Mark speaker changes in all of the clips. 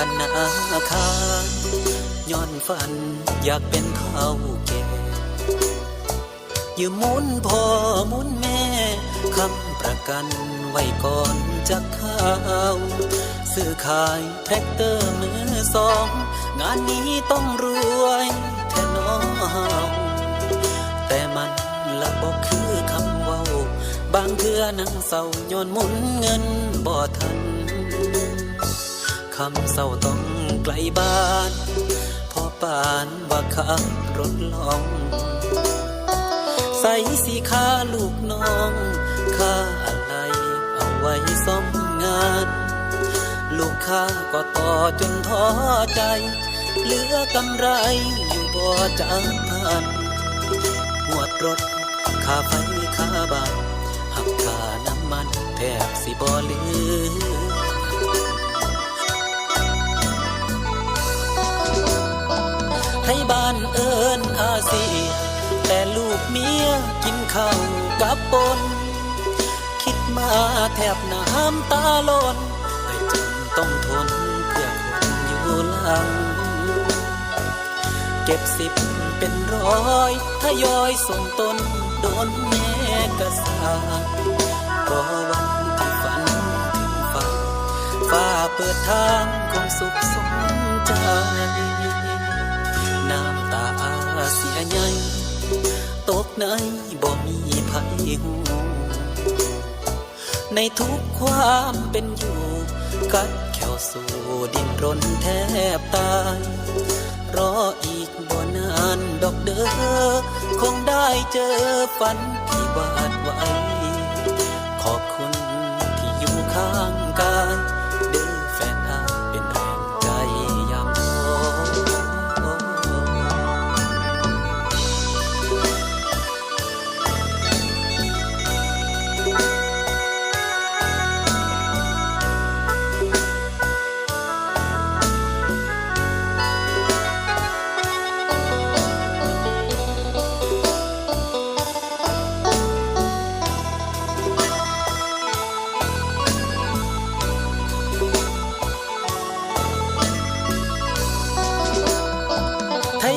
Speaker 1: นาคารย้อนฝันอยากเป็นเท่าแก่ยืมหมุนพ่อหมุนแม่คำประกันไว้ก่อนจะเข้าซื้อขายแท็กเตอร์มือสอง งานนี้ต้องรวยแท้น้องแต่มันละบอกคือคำเว้า บางเทื่อนังเศร้าย้อนหมุนเงินบ่ทันำเศร้าต้องไกลบ้าน พอปานว่าขับรถลอง ใส่สีขาลูกน้องค่าอะไรเอาไว้ซ่อมงาน ลูกค้าก็ต่อจนท้อใจ เหลือกำไรอยู่บ่จังพันหวดรถค่าไฟค่าบ้านหักค่าน้ำมันแทบสิบ่เหลือานเอิญอาเซียแต่ลูกเมียกินข้าวกับปน คิดมาแทบน้ำตาล่นแต่จำต้องทนเพื่อคนอยู่หลัง เก็บสิบเป็นร้อยทยอยส่งตนโดนแม่กระสารอวันที่ฝันถึงฝันฟ้าเปิดทางความสุขสมใจ เสียใหญ่ตกในบ่มีภัยหูในทุกความเป็นอยู่ กัดแขวสู่ดินรนแทบตายรออีกบ่นานดอกเด้อคงได้เจอฝันที่วาดไว้ขอบคุณ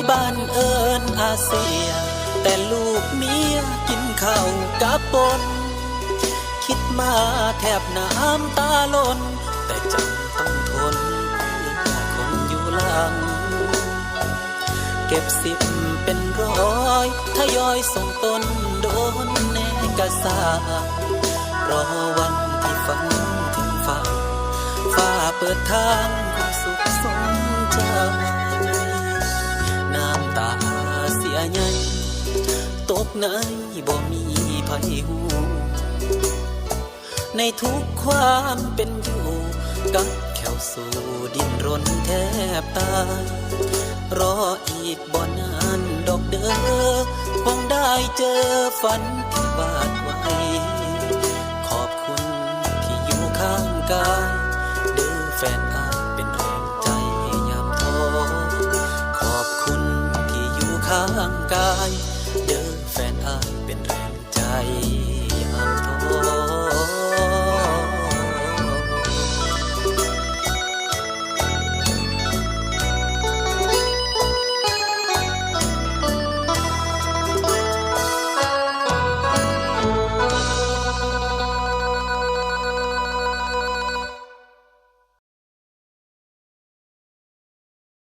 Speaker 1: บ้านเอิญอาเซีย แต่ลูกเมียกินข้าวกับปนคิดมาแทบน้ำตาลนแต่จำต้องทนเพื่อคนอยู่หลัง เก็บสิบเป็นร้อยทยอยส่งตนโดนแนกระสารอวันที่ฝันถึงฝันฟ้าเปิดทางความสุขสม ตกในบ่มีภัยหูในทุกความเป็นอยู่กับแขวสู่ดินรนแทบตายรออีกบ่นานดอกเด้อคงได้เจอฝันที่วาดไว้ขอบคุณที่อยู่ข้างกายเด้อแฟนอา